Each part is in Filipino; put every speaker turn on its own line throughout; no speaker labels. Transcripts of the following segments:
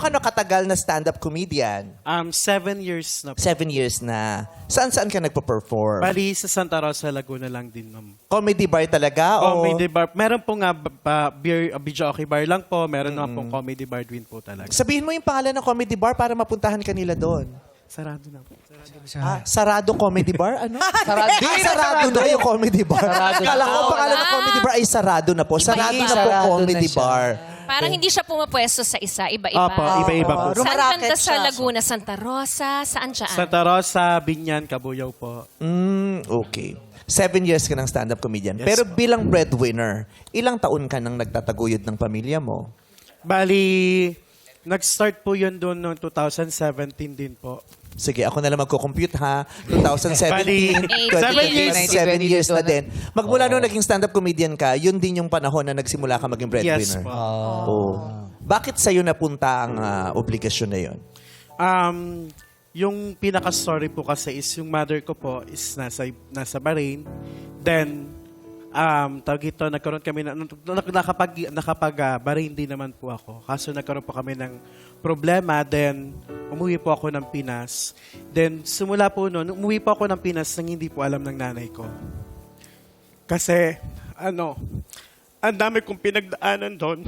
Ka na katagal na stand-up comedian?
Um, seven years na po.
Seven years na. Saan-saan ka nagpo-perform?
Bali, sa Santa Rosa, Laguna lang din, ma'am.
Comedy bar talaga? o
Comedy bar. Meron po nga ba, ba- beer, uh, video okay bar lang po. Meron naman pong comedy bar din po talaga.
Sabihin mo yung pangalan ng comedy bar para mapuntahan ka nila doon.
Sarado na po.
Ah, Sarado Comedy Bar? Ano?
Sarado.
Ah, sarado na yung comedy bar.
Sarado na.
Kala ko ang pangalan ng comedy bar ay sarado na po. Sarado na po
Sarado na
comedy
siya.
bar.
Parang hindi siya pumapwesto sa isa, iba-iba.
Opo, iba-iba po.
Saan
Rumaraket
banda sa
siya.
Laguna? Santa Rosa? Saan siya?
Santa Rosa, Binyan, Kabuyaw po.
Mm, okay. Seven years ka ng stand-up comedian.
Yes,
Pero
po.
bilang breadwinner, ilang taon ka nang nagtataguyod ng pamilya mo?
Bali, nag-start po yun doon noong 2017 din po.
Sige, ako na lang magko-compute ha. 2017,
Bali,
2018,
seven years.
7 years na din. Magmula nung naging stand-up comedian ka, yun din yung panahon na nagsimula ka maging
Yes
breadwinner.
po.
Oh. Bakit sa'yo napunta ang ah, obligasyon na yun?
Um, yung pinaka-story po kasi is yung mother ko po is nasa, nasa Bahrain. Then, um, tawag ito, nagkaroon kami na, nak- nakapag, nakapag Bahrain din naman po ako. Kaso nagkaroon po kami ng problema. Then, umuwi po ako ng Pinas. Then, simula po noon, umuwi po ako ng Pinas nang hindi po alam ng nanay ko. Kasi, ano, ang dami kong pinagdaanan doon.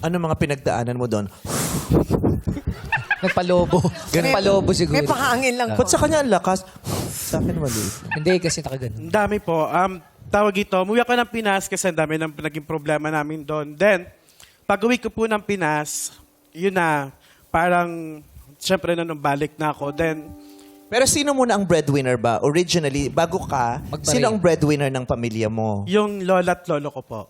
Ano mga pinagdaanan mo doon?
Nagpalobo. Nagpalobo siguro.
May pahangin lang.
Ba't sa kanya ang lakas? Sa akin maliit.
Hindi kasi nakaganon.
Ang dami po. Um, tawag ito, umuwi ako ng Pinas kasi ang dami ng naging problema namin doon. Then, pag uwi ko po ng Pinas, yun na, parang, syempre na nung balik na ako. Then,
Pero sino muna ang breadwinner ba? Originally, bago ka,
Magbarin.
sino ang breadwinner ng pamilya mo?
yung lola at lolo ko po.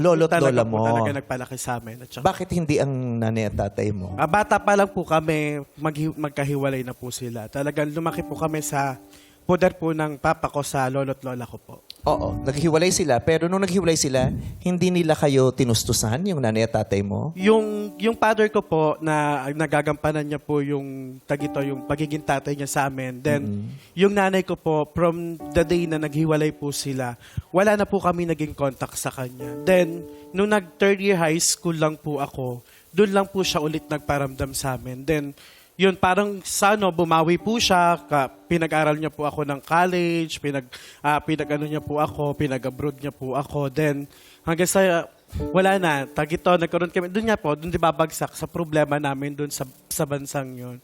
Lolo't
Talaga
lola
po
mo.
talaga nagpalaki sa amin. At saka,
Bakit hindi ang nanay at tatay mo?
Ah, bata pa lang po kami, maghi- magkahiwalay na po sila. Talagang lumaki po kami sa poder po ng papa ko sa lolo't lola ko po.
Oo, naghiwalay sila. Pero nung naghiwalay sila, hindi nila kayo tinustusan, yung nanay at tatay mo?
Yung yung father ko po na nagagampanan niya po yung tagito yung pagiging tatay niya sa amin. Then yung nanay ko po from the day na naghiwalay po sila, wala na po kami naging contact sa kanya. Then nung nag third year high school lang po ako, doon lang po siya ulit nagparamdam sa amin. Then yun parang sa ano, bumawi po siya, ka, pinag-aral niya po ako ng college, pinag ah, pinag-ano niya po ako, pinag-abroad niya po ako. Then hanggang sa wala na, tagito, nagkaroon kami, doon nga po, doon di babagsak sa problema namin doon sa, sa bansang yun.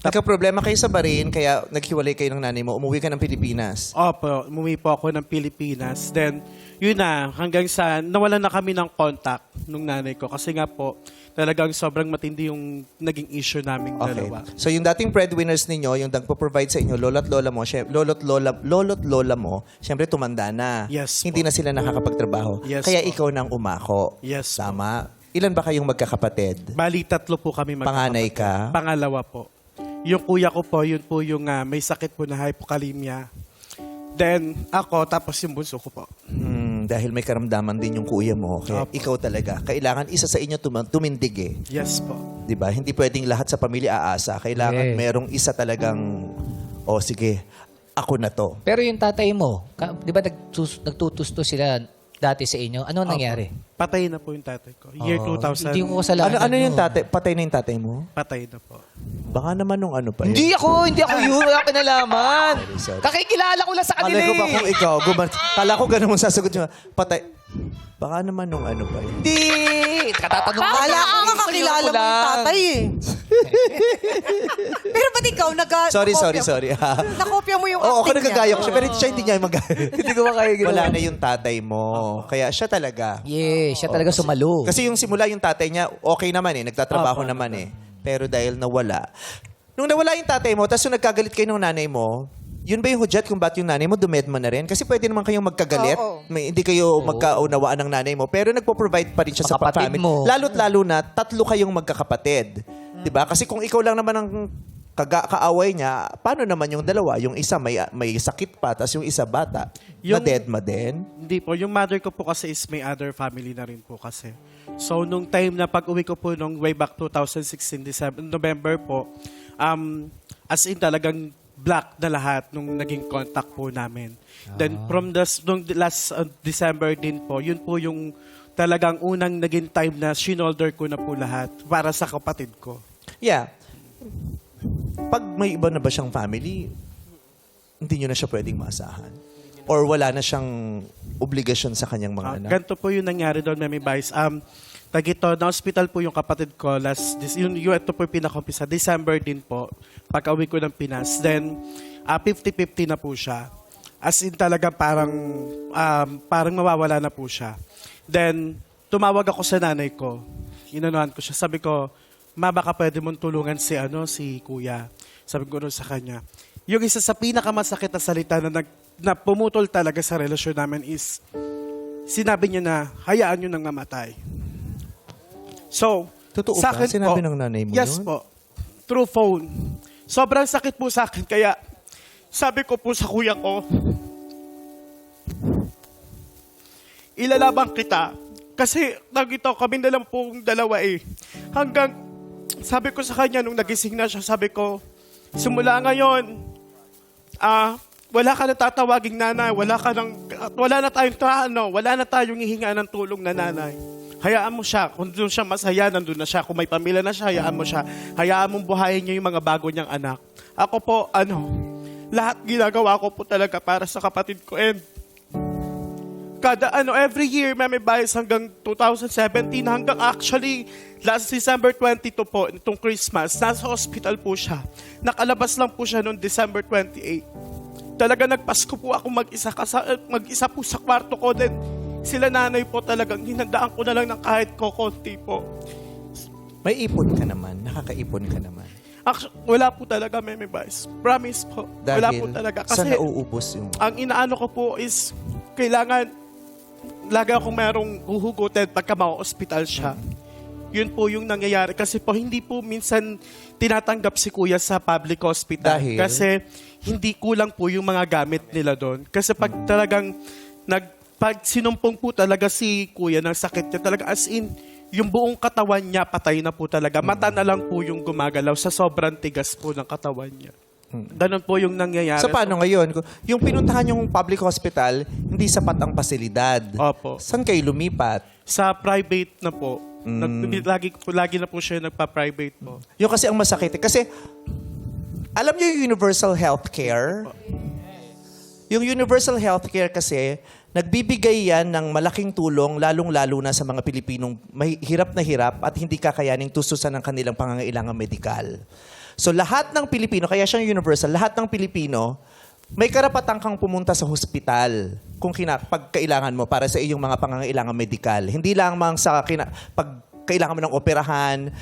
Nagka-problema kayo sa Bahrain, kaya naghiwalay kayo ng nanay mo, umuwi ka ng Pilipinas.
Opo, umuwi po ako ng Pilipinas. Then, yun na, hanggang sa, nawalan na kami ng contact nung nanay ko. Kasi nga po, talagang sobrang matindi yung naging issue naming
Okay.
dalawa.
So yung dating breadwinners ninyo, yung nagpo-provide sa inyo, lolo't lola mo, syem- lolo't lola, lolo't lola mo, syempre tumanda na.
Yes
Hindi
po.
na sila nakakapagtrabaho.
Yes
Kaya
po.
ikaw nang umako.
Yes po.
Tama. Ilan ba kayong magkakapatid?
Bali, tatlo po kami magkakapatid.
Panganay ka?
Pangalawa po. Yung kuya ko po, yun po yung ah, may sakit po na hypokalemia. Then, ako, tapos yung bunso ko po.
Hmm, dahil may karamdaman din yung kuya mo. Kaya
Opo.
ikaw talaga. Kailangan isa sa inyo tum- tumindig eh.
Yes po.
'Di ba? Hindi pwedeng lahat sa pamilya aasa. Kailangan
Yeah.
merong isa talagang oh sige, ako na to.
Pero yung tatay mo, ka- di ba nagtus- nagtutusto sila dati sa inyo? Ano nangyari?
Patay na po yung tatay ko. Year
Oh.
2000.
Hindi ko kasalanan.
Ano ano yung
yun.
tatay? Patay na yung tatay mo?
Patay na po.
Baka naman nung ano pa yun.
Hindi ako, hindi ako yun. Wala
sorry.
Kakikilala ko lang sa kanila
Malay ko ba
eh.
kung ikaw, guman, kala ko ganun mo sasagot nyo. Patay. Baka naman nung ano pa yun.
Hindi. Katatanong ko.
Wala kang kakakilala mo yung tatay eh. Pero ba't ikaw nag
Sorry, sorry,
nakopya-
sorry. ha?
Nakopya mo yung
Oo, ako
acting
nagagaya
niya.
ko siya, pero siya hindi niya mag
Hindi ko makaya ginawa.
Wala na yung tatay mo. Kaya siya talaga.
Yeah, siya talaga sumalo.
Kasi yung simula yung tatay niya, okay naman eh, nagtatrabaho
Opo,
naman eh. Pero dahil nawala. Nung nawala yung tatay mo, tapos nung nagkagalit kayo ng nanay mo, yun ba yung hudyat kung ba't yung nanay mo dumedma na rin? Kasi pwede naman kayong magkagalit.
Oo.
May, hindi kayo magkaunawaan ng nanay mo. Pero nagpo-provide pa rin siya sa
Makapatid
family.
mo.
Lalo't lalo na, tatlo kayong magkakapatid. 'Di ba? Kasi kung ikaw lang naman ang kaga- kaaway niya, paano naman yung dalawa? Yung isa may may sakit pa, tapos yung isa bata.
Yung-
Madedma din.
Hindi po. Yung mother ko po kasi is may other family na rin po kasi. So, nung time na pag-uwi ko po nung way back 2016, December, November po, um, as in talagang black na lahat nung naging contact po namin. Then from the, nung last uh, December din po, yun po yung talagang unang naging time na shinolder ko na po lahat para sa kapatid ko.
Yeah. Pag may iba na ba siyang family, hindi nyo na siya pwedeng maasahan? Or wala na siyang obligasyon sa kanyang mga
Ah,
anak?
ganito po yung nangyari doon, Mami Vice. Um, tagito, na-hospital po yung kapatid ko last, this, yung, yung ito po yung pinakampisa, December din po, pag-uwi ko ng Pinas. Then, ah, 50-50 na po siya. As in talaga parang, um, parang mawawala na po siya. Then, tumawag ako sa nanay ko. Inanuhan ko siya. Sabi ko, ma, baka pwede mong tulungan si, ano, si kuya. Sabi ko nun sa kanya. Yung isa sa pinakamasakit na salita na, nag, na pumutol talaga sa relasyon namin is, sinabi niya na hayaan niyo nang mamatay. So,
Totoo
sa
ba?
akin
Sinabi
po,
ng nanay mo
Yes
yun?
po. Through phone. Sobrang sakit po sa akin kaya sabi ko po sa kuya ko, ilalabang kita. Kasi nagito kami na lang pong dalawa eh. Hanggang sabi ko sa kanya nung nagising na siya, sabi ko, simula ngayon, ah, wala ka na tatawaging nanay, wala ka nang, wala na tayong ta- ano, wala na tayong hihinga ng tulong na nanay. Hayaan mo siya. Kung doon siya masaya, nandun na siya. Kung may pamilya na siya, hayaan mo siya. Hayaan mong buhayin niya yung mga bago niyang anak. Ako po, ano, lahat ginagawa ko po talaga para sa kapatid ko. And kada ano, every year may bias hanggang 2017 hanggang actually last December 22 po, itong Christmas, nasa hospital po siya. Nakalabas lang po siya noong December 28. Talaga nagpasko po ako mag-isa, mag-isa po sa kwarto ko. Then sila nanay po talagang hinandaan ko na lang ng kahit kokonti po.
May ipon ka naman. Nakakaipon ka naman.
Actually, wala po talaga may bias. Promise po.
Dahil
wala po talaga. Kasi
nauubos yung...
ang inaano ko po is kailangan lagi akong merong huhugutin pagka ma-hospital siya. Yun po yung nangyayari. Kasi po, hindi po minsan tinatanggap si kuya sa public hospital.
Dahil?
Kasi hindi kulang po yung mga gamit nila doon. Kasi pag talagang nag, pag sinumpong po talaga si kuya ng sakit niya, talaga as in, yung buong katawan niya patay na po talaga. Mata na lang po yung gumagalaw sa sobrang tigas po ng katawan niya. Ganon po yung nangyayari.
So paano ngayon? Yung pinuntahan yung public hospital, hindi sapat ang pasilidad.
Opo.
Saan kayo lumipat?
Sa private na po.
Mm.
Nag, lagi, lagi na po siya nagpa-private po.
Yung kasi ang masakit. eh. Kasi, alam niyo yung universal healthcare? Yung universal healthcare kasi, nagbibigay yan ng malaking tulong, lalong-lalo na sa mga Pilipinong may hirap na hirap at hindi kakayaning tustusan ng kanilang pangangailangan medikal. So lahat ng Pilipino, kaya siyang universal, lahat ng Pilipino, may karapatan kang pumunta sa hospital kung kina, pag kailangan mo para sa iyong mga pangangailangan medikal. Hindi lang mang sa kina, pag kailangan mo ng operahan,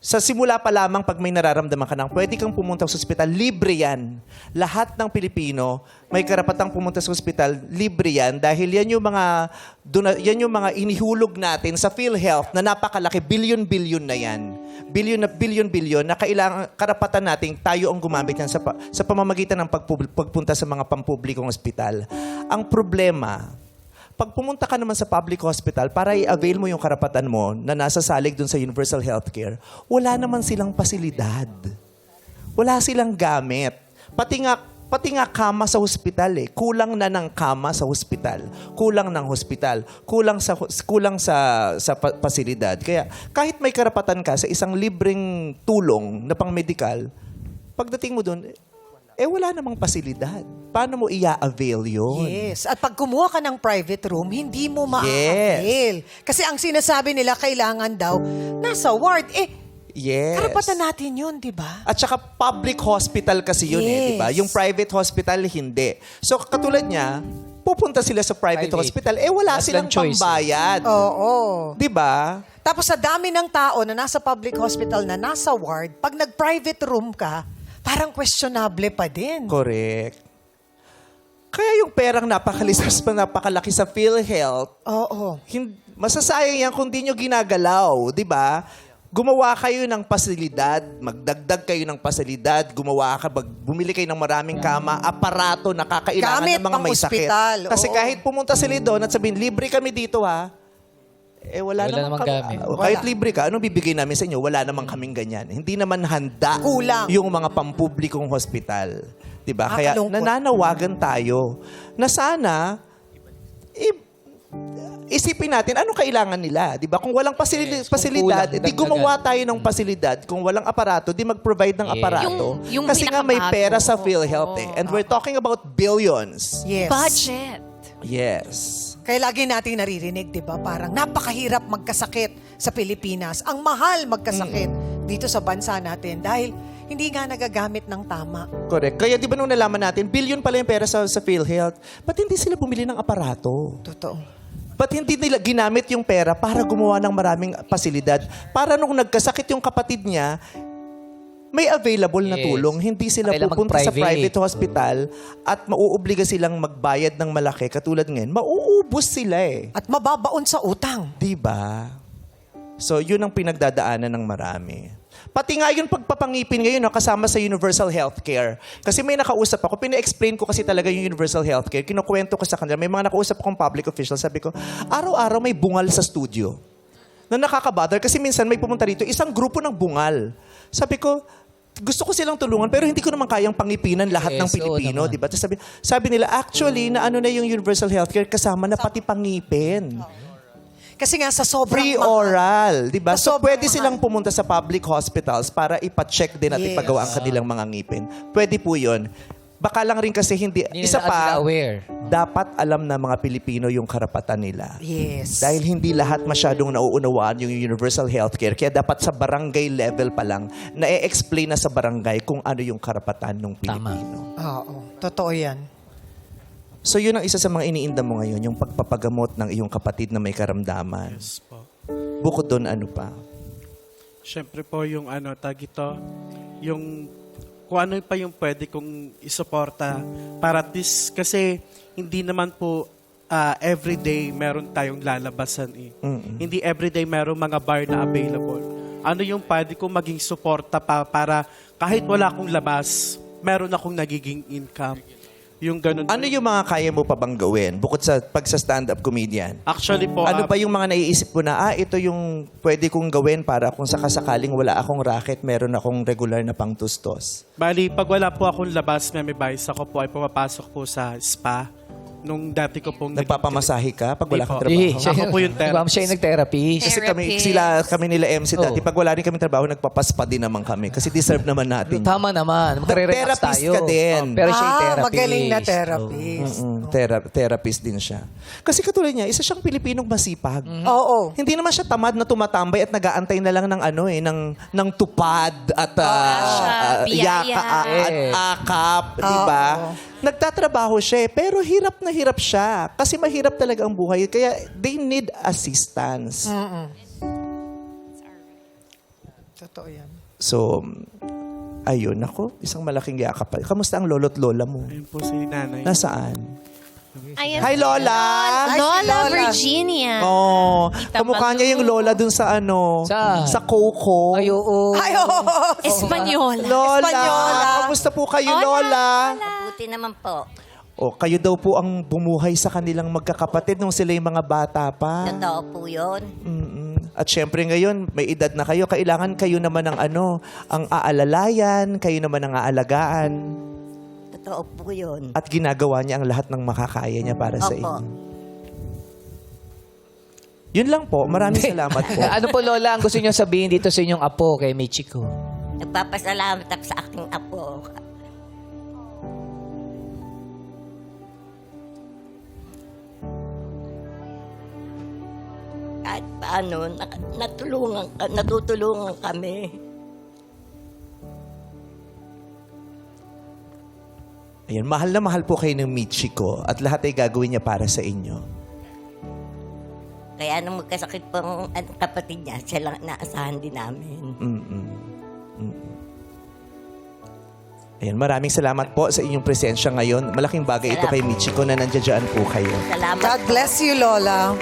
sa simula pa lamang pag may nararamdaman ka nang pwede kang pumunta sa ospital, libre yan. Lahat ng Pilipino may karapatang pumunta sa ospital, libre yan dahil yan yung mga duna, yan yung mga inihulog natin sa PhilHealth na napakalaki, billion-billion na yan. Billion na billion-billion na kailangan karapatan nating tayo ang gumamit yan sa, sa pamamagitan ng pagpunta sa mga pampublikong ospital. Ang problema, pag pumunta ka naman sa public hospital para i-avail mo yung karapatan mo na nasa salig dun sa universal healthcare, wala naman silang pasilidad. Wala silang gamit. Pati nga, pati nga kama sa hospital eh. Kulang na ng kama sa hospital. Kulang ng hospital. Kulang sa kulang sa sa pa- pasilidad. Kaya kahit may karapatan ka sa isang libreng tulong na pang-medical, pagdating mo doon, eh wala namang pasilidad. Paano mo i-avail yun?
Yes. At pag kumuha ka ng private room, hindi mo ma-avail. Kasi ang sinasabi nila, kailangan daw, nasa ward. Eh,
Yes.
karapatan natin yun, di ba?
At saka public hospital kasi yun eh, di ba? Yung private hospital, hindi. So katulad niya, pupunta sila sa private,
Private.
hospital, eh wala
Wala
silang
silang choice.
pambayad.
Oo.
Di ba?
Tapos sa dami ng tao na nasa public hospital, na nasa ward, pag nag-private room ka, parang questionable pa din.
Correct. Kaya yung perang napakalisas pa napakalaki sa PhilHealth,
Oo.
hin- masasayang yan kung di nyo ginagalaw, di ba? Gumawa kayo ng pasilidad, magdagdag kayo ng pasilidad, gumawa ka, bag, bumili kayo ng maraming kama, aparato na kakailangan
Gamit
ng mga
pang
may sakit.
ospital,
Kasi
oo.
kahit pumunta sila doon at sabihin, libre kami dito ha, eh wala,
Wala
namang
namang
kami- ah, Kahit libre ka, anong bibigay namin sa inyo? Wala namang kaming ganyan. Hindi naman handa
Kulang.
yung mga pampublikong hospital. 'Di ba? Kaya
Nakakalungkot.
nananawagan tayo na sana i- isipin natin, ano kailangan nila? Di ba? Kung walang pasili-
Yes, kung
pasilidad,
kulang,
di
dagdagan.
gumawa tayo ng pasilidad. Kung walang aparato, di mag-provide ng
Yes.
aparato.
Yung- yung
Kasi nga may
pinakabago.
pera sa PhilHealth eh. And we're talking about billions.
Yes.
Budget.
Yes.
Kaya lagi nating naririnig, di ba? Parang napakahirap magkasakit sa Pilipinas. Ang mahal magkasakit dito sa bansa natin dahil hindi nga nagagamit ng tama.
Correct. Kaya di ba nung nalaman natin, billion pala yung pera sa, sa PhilHealth, ba't hindi sila bumili ng aparato?
Totoo.
Ba't hindi nila ginamit yung pera para gumawa ng maraming pasilidad? Para nung nagkasakit yung kapatid niya, may available na
Yes.
tulong. Hindi sila
Kailangan
pupunta sa
mag-private.
private hospital at mauobliga silang magbayad ng malaki. Katulad ngayon, mauubos sila eh.
At mababaon sa utang.
Di ba? So, yun ang pinagdadaanan ng marami. Pati nga yung pagpapangipin ngayon, no, kasama sa universal healthcare. Kasi may nakausap ako, pina-explain ko kasi talaga yung universal healthcare. Kinukwento ko sa kanila, may mga nakausap akong public official, sabi ko, araw-araw may bungal sa studio. Na nakakabother kasi minsan may pumunta rito, isang grupo ng bungal. Sabi ko, gusto ko silang tulungan pero hindi ko naman kayang pangipinan lahat ng
Yes, oo
Pilipino,
naman.
di ba? Tapos Sabi, sabi nila, actually, na ano na yung universal healthcare kasama na pati pangipin.
Kasi nga sa sobrang
Free oral, di ba? So,
sobrang
pwede silang pumunta sa public hospitals para ipacheck din at
Yes.
ipagawa ang kanilang mga ngipin. Pwede po yun. Baka lang rin kasi hindi,
Hindi
isa
na sila
pa,
aware.
dapat alam ng mga Pilipino yung karapatan nila.
Yes.
Dahil hindi lahat masyadong nauunawaan yung universal healthcare. Kaya dapat sa barangay level pa lang, na-explain na sa barangay kung ano yung karapatan ng Pilipino.
Oo. Totoo yan.
So yun ang isa sa mga iniinda mo ngayon, yung pagpapagamot ng iyong kapatid na may karamdaman.
Yes po.
Bukod doon, ano pa?
Siyempre po yung ano, tag ito, yung kung ano pa yung pwede kong isuporta para at least, kasi hindi naman po ah, everyday meron tayong lalabasan eh. Hindi everyday meron mga bar na available. Ano yung pwede kong maging suporta pa para kahit wala akong labas, meron akong nagiging income. Yung ganun.
Ano yung mga kaya mo pa bang gawin bukod sa pag sa stand-up comedian?
Actually po,
ano
ah,
pa yung mga naiisip mo na, ah, ito yung pwede kong gawin para kung sakasakaling wala akong racket, meron akong regular na pangtustos.
Bali, pag wala po akong labas na may bayis ako po ay pumapasok po sa spa. Nung dati ko pong...
Nagpapamasahe ka pag wala
Hindi
kang
po.
trabaho?
Eh, siya,
Ako po yung therapist.
Ma'am, siya yung nag-therapy.
Kasi kami,
Therapist.
sila, kami nila MC dati,
Oh.
pag wala rin kami trabaho, nagpapaspa din naman kami. Kasi deserve naman natin.
Tama naman. Magre-relax
Therapist
tayo.
ka din.
Oh, pero siya yung
ah,
therapist.
magaling na therapist.
Mm, thera- therapist din siya. Kasi katulad niya, isa siyang Pilipinong masipag.
Oo.
Hindi naman siya tamad na tumatambay at nag-aantay na lang ng ano eh, ng, ng tupad at uh,
siya,
uh,
biyaya.
yaka, a- at akap, di ba? Nagtatrabaho siya eh, pero hirap na hirap siya. Kasi mahirap talaga ang buhay. Kaya they need assistance.
Totoo yan.
So, ayun, ako, isang malaking yakap. Kamusta ang lolo't lola mo?
Ayun po si nanay.
Nasaan?
Ayan.
Hi, Lola!
Hi, si
Lola,
Lola.
Virginia.
Oh, kamukha niya yung lola dun sa ano,
Saan?
sa Coco.
Ay, oo.
Ay, oo.
Espanyola.
Lola,
Espanyola.
kamusta po kayo,
Hola,
Lola?
Buti naman po.
O, kayo daw po ang bumuhay sa kanilang magkakapatid nung sila yung mga bata pa.
Totoo po yun.
Mm-mm. At syempre ngayon, may edad na kayo. Kailangan kayo naman ang ano, ang aalalayan, kayo naman ang aalagaan.
Totoo po yun.
At ginagawa niya ang lahat ng makakaya niya para sa
Opo.
inyo. Yun lang po. Maraming salamat po.
ano po, Lola, ang gusto niyo sabihin dito sa inyong apo kay Michiko?
Nagpapasalamat ako sa aking apo. Kahit paano, natulungan, ka- natutulungan kami.
Ayan, mahal na mahal po kayo ng Michiko at lahat ay gagawin niya para sa inyo.
Kaya nung magkasakit po ang ang kapatid niya, siya lang naasahan din namin.
Mm-mm. Mm-mm. Ayan, maraming salamat po sa inyong presensya ngayon. Malaking bagay ito kay Michiko na nandiyan po kayo.
Salamat
God bless you, Lola.